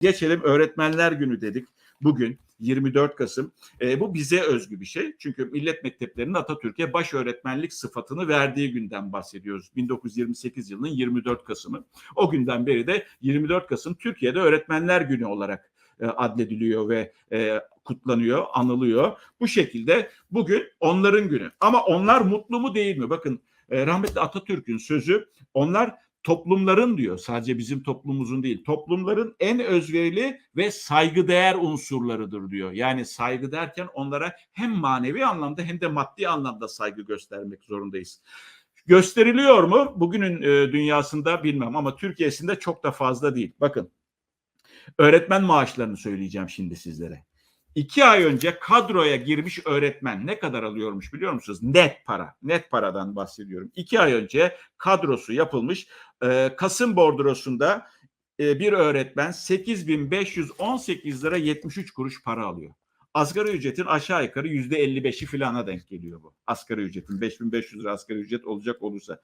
Geçelim öğretmenler günü dedik bugün 24 Kasım. E, bu bize özgü bir şey. Çünkü millet mekteplerinin Atatürk'e baş öğretmenlik sıfatını verdiği günden bahsediyoruz. 1928 yılının 24 Kasım'ı. O günden beri de 24 Kasım Türkiye'de öğretmenler günü olarak e, adlediliyor ve e, kutlanıyor, anılıyor. Bu şekilde bugün onların günü. Ama onlar mutlu mu değil mi? Bakın e, rahmetli Atatürk'ün sözü onlar toplumların diyor sadece bizim toplumumuzun değil toplumların en özverili ve saygıdeğer unsurlarıdır diyor. Yani saygı derken onlara hem manevi anlamda hem de maddi anlamda saygı göstermek zorundayız. Gösteriliyor mu? Bugünün e, dünyasında bilmem ama Türkiye'sinde çok da fazla değil. Bakın öğretmen maaşlarını söyleyeceğim şimdi sizlere. İki ay önce kadroya girmiş öğretmen ne kadar alıyormuş biliyor musunuz? Net para. Net paradan bahsediyorum. İki ay önce kadrosu yapılmış. Ee, Kasım bordrosunda e, bir öğretmen 8518 lira 73 kuruş para alıyor. Asgari ücretin aşağı yukarı yüzde 55'i filana denk geliyor bu. Asgari ücretin 5500 lira asgari ücret olacak olursa.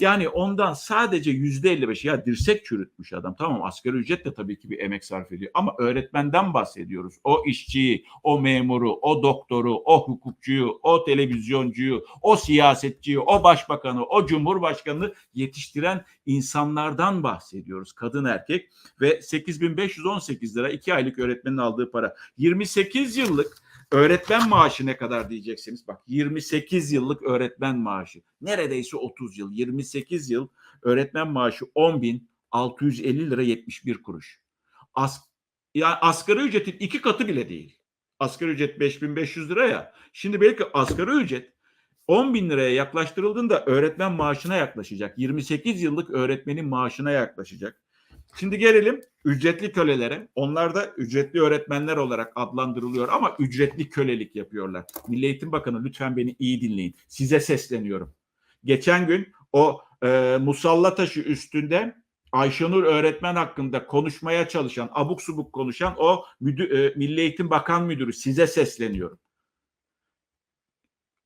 Yani ondan sadece yüzde 55 ya dirsek çürütmüş adam. Tamam asgari ücret de tabii ki bir emek sarf ediyor. Ama öğretmenden bahsediyoruz. O işçiyi, o memuru, o doktoru, o hukukçuyu, o televizyoncuyu, o siyasetçiyi, o başbakanı, o cumhurbaşkanını yetiştiren insanlardan bahsediyoruz. Kadın erkek ve 8518 lira iki aylık öğretmenin aldığı para. 28 yıllık öğretmen maaşı ne kadar diyeceksiniz? Bak 28 yıllık öğretmen maaşı. Neredeyse 30 yıl. 28 yıl öğretmen maaşı 10.650 lira 71 kuruş. As yani asgari ücretin iki katı bile değil. Asgari ücret 5500 lira ya. Şimdi belki asgari ücret 10 bin liraya yaklaştırıldığında öğretmen maaşına yaklaşacak. 28 yıllık öğretmenin maaşına yaklaşacak. Şimdi gelelim ücretli kölelere. Onlar da ücretli öğretmenler olarak adlandırılıyor ama ücretli kölelik yapıyorlar. Milli Eğitim Bakanı lütfen beni iyi dinleyin. Size sesleniyorum. Geçen gün o e, musalla taşı üstünde Ayşenur öğretmen hakkında konuşmaya çalışan, abuk subuk konuşan o müdür, e, Milli Eğitim Bakan Müdürü size sesleniyorum.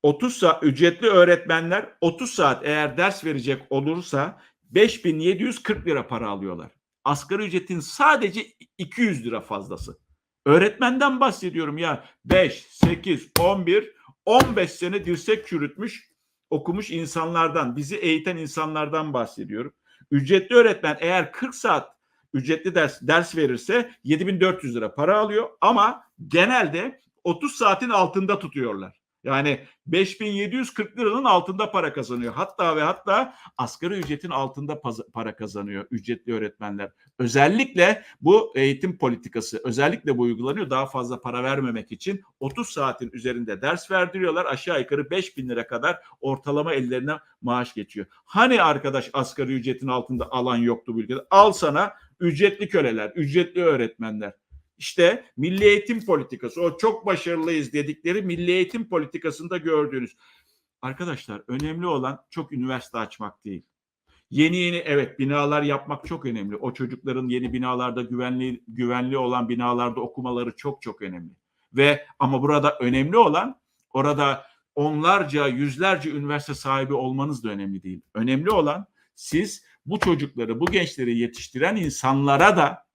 30 saat ücretli öğretmenler 30 saat eğer ders verecek olursa 5740 lira para alıyorlar. Asgari ücretin sadece 200 lira fazlası. Öğretmenden bahsediyorum ya 5, 8, 11, 15 sene dirsek çürütmüş okumuş insanlardan, bizi eğiten insanlardan bahsediyorum. Ücretli öğretmen eğer 40 saat ücretli ders ders verirse 7400 lira para alıyor ama genelde 30 saatin altında tutuyorlar. Yani 5740 liranın altında para kazanıyor. Hatta ve hatta asgari ücretin altında para kazanıyor ücretli öğretmenler. Özellikle bu eğitim politikası özellikle bu uygulanıyor. Daha fazla para vermemek için 30 saatin üzerinde ders verdiriyorlar. Aşağı yukarı 5000 lira kadar ortalama ellerine maaş geçiyor. Hani arkadaş asgari ücretin altında alan yoktu bu ülkede? Al sana ücretli köleler, ücretli öğretmenler. İşte milli eğitim politikası o çok başarılıyız dedikleri milli eğitim politikasında gördüğünüz. Arkadaşlar önemli olan çok üniversite açmak değil. Yeni yeni evet binalar yapmak çok önemli. O çocukların yeni binalarda güvenli güvenli olan binalarda okumaları çok çok önemli. Ve ama burada önemli olan orada onlarca, yüzlerce üniversite sahibi olmanız da önemli değil. Önemli olan siz bu çocukları, bu gençleri yetiştiren insanlara da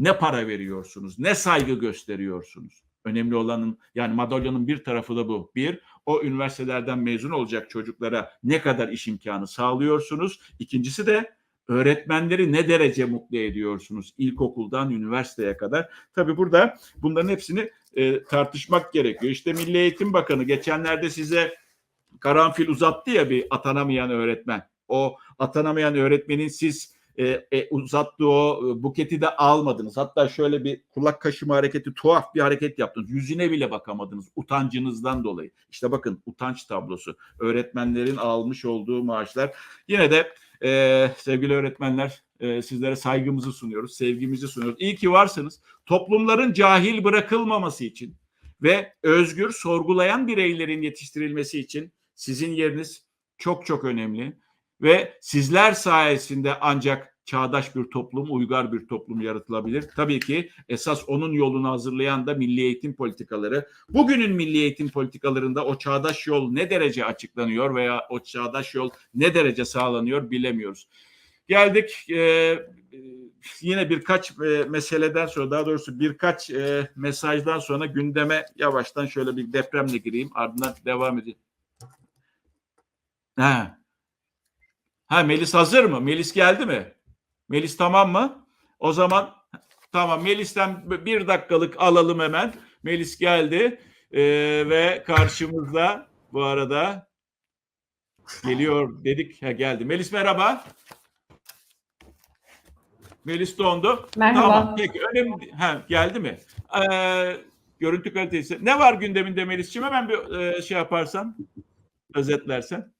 ne para veriyorsunuz, ne saygı gösteriyorsunuz. Önemli olanın yani madalyonun bir tarafı da bu. Bir, o üniversitelerden mezun olacak çocuklara ne kadar iş imkanı sağlıyorsunuz. İkincisi de öğretmenleri ne derece mutlu ediyorsunuz ilkokuldan üniversiteye kadar. Tabii burada bunların hepsini e, tartışmak gerekiyor. İşte Milli Eğitim Bakanı geçenlerde size karanfil uzattı ya bir atanamayan öğretmen. O atanamayan öğretmenin siz e, e, uzattığı o buketi de almadınız. Hatta şöyle bir kulak kaşıma hareketi tuhaf bir hareket yaptınız. Yüzüne bile bakamadınız utancınızdan dolayı. İşte bakın utanç tablosu. Öğretmenlerin almış olduğu maaşlar. Yine de e, sevgili öğretmenler e, sizlere saygımızı sunuyoruz, sevgimizi sunuyoruz. İyi ki varsınız. Toplumların cahil bırakılmaması için ve özgür sorgulayan bireylerin yetiştirilmesi için sizin yeriniz çok çok önemli ve sizler sayesinde ancak çağdaş bir toplum, uygar bir toplum yaratılabilir. Tabii ki esas onun yolunu hazırlayan da milli eğitim politikaları. Bugünün milli eğitim politikalarında o çağdaş yol ne derece açıklanıyor veya o çağdaş yol ne derece sağlanıyor bilemiyoruz. Geldik e, yine birkaç e, meseleden sonra daha doğrusu birkaç e, mesajdan sonra gündeme yavaştan şöyle bir depremle gireyim ardından devam edeyim. Ha. Ha Melis hazır mı? Melis geldi mi? Melis tamam mı? O zaman tamam Melis'ten bir dakikalık alalım hemen. Melis geldi Ee, ve karşımızda bu arada geliyor dedik. Ha, geldi. Melis merhaba. Melis dondu. Merhaba. Tamam peki önemli. Ha, geldi mi? Ee, görüntü kalitesi. Ne var gündeminde Melis'ciğim? Hemen bir e, şey yaparsan özetlersen.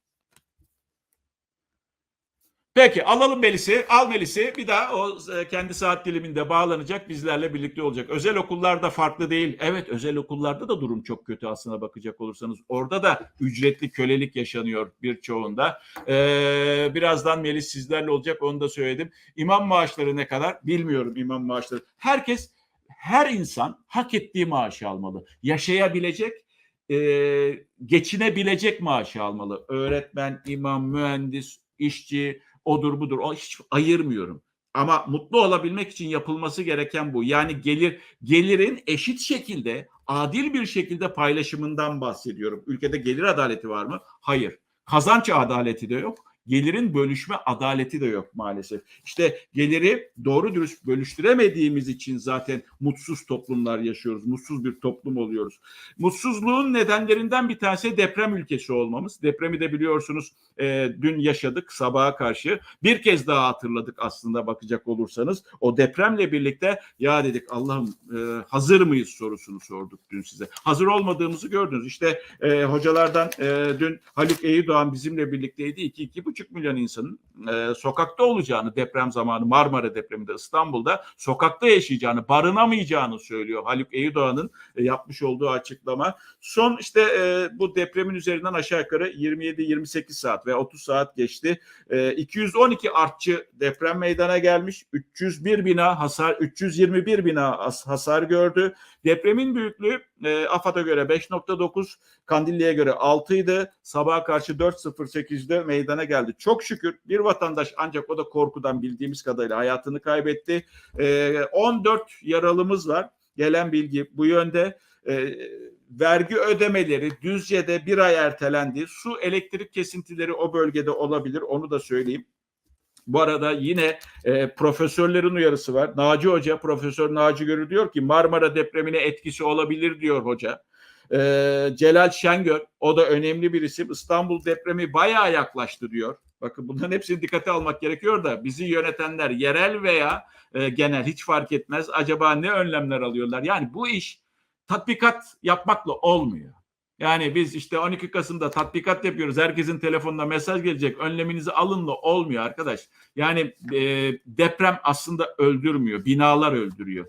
Peki alalım Melis'i. Al Melis'i. Bir daha o e, kendi saat diliminde bağlanacak. Bizlerle birlikte olacak. Özel okullarda farklı değil. Evet özel okullarda da durum çok kötü aslına bakacak olursanız. Orada da ücretli kölelik yaşanıyor birçoğunda. Ee, birazdan Melis sizlerle olacak. Onu da söyledim. İmam maaşları ne kadar? Bilmiyorum imam maaşları. Herkes, her insan hak ettiği maaşı almalı. Yaşayabilecek, e, geçinebilecek maaşı almalı. Öğretmen, imam, mühendis, işçi, odur budur. O hiç ayırmıyorum. Ama mutlu olabilmek için yapılması gereken bu. Yani gelir gelirin eşit şekilde, adil bir şekilde paylaşımından bahsediyorum. Ülkede gelir adaleti var mı? Hayır. Kazanç adaleti de yok. Gelirin bölüşme adaleti de yok maalesef. İşte geliri doğru dürüst bölüştüremediğimiz için zaten mutsuz toplumlar yaşıyoruz. Mutsuz bir toplum oluyoruz. Mutsuzluğun nedenlerinden bir tanesi deprem ülkesi olmamız. Depremi de biliyorsunuz e, dün yaşadık sabaha karşı. Bir kez daha hatırladık aslında bakacak olursanız. O depremle birlikte ya dedik Allah'ım e, hazır mıyız sorusunu sorduk dün size. Hazır olmadığımızı gördünüz. İşte e, hocalardan e, dün Haluk Eyüdoğan bizimle birlikteydi. 2-2,5 milyon insanın e, sokakta olacağını deprem zamanı Marmara depreminde İstanbul'da sokakta yaşayacağını, barınamayacağını söylüyor Haluk Eyüdoğan'ın e, yapmış olduğu açıklama. Son işte e, bu depremin üzerinden aşağı yukarı 27-28 saat ve 30 saat geçti. E, 212 artçı deprem meydana gelmiş. 301 bina hasar, 321 bina has- hasar gördü. Depremin büyüklüğü e, AFAD'a göre 5.9, Kandilli'ye göre 6 idi. Sabaha karşı 4.08'de meydana geldi. Çok şükür bir vatandaş ancak o da korkudan bildiğimiz kadarıyla hayatını kaybetti. E, 14 yaralımız var. Gelen bilgi bu yönde. E, vergi ödemeleri Düzce'de bir ay ertelendi. Su elektrik kesintileri o bölgede olabilir. Onu da söyleyeyim. Bu arada yine e, profesörlerin uyarısı var. Naci Hoca, Profesör Naci Görü diyor ki Marmara depremine etkisi olabilir diyor hoca. E, Celal Şengör, o da önemli bir isim. İstanbul depremi bayağı yaklaştı diyor. Bakın bunların hepsini dikkate almak gerekiyor da bizi yönetenler yerel veya e, genel hiç fark etmez. Acaba ne önlemler alıyorlar? Yani bu iş tatbikat yapmakla olmuyor. Yani biz işte 12 Kasım'da tatbikat yapıyoruz. Herkesin telefonuna mesaj gelecek. Önleminizi alınla olmuyor arkadaş. Yani e, deprem aslında öldürmüyor. Binalar öldürüyor.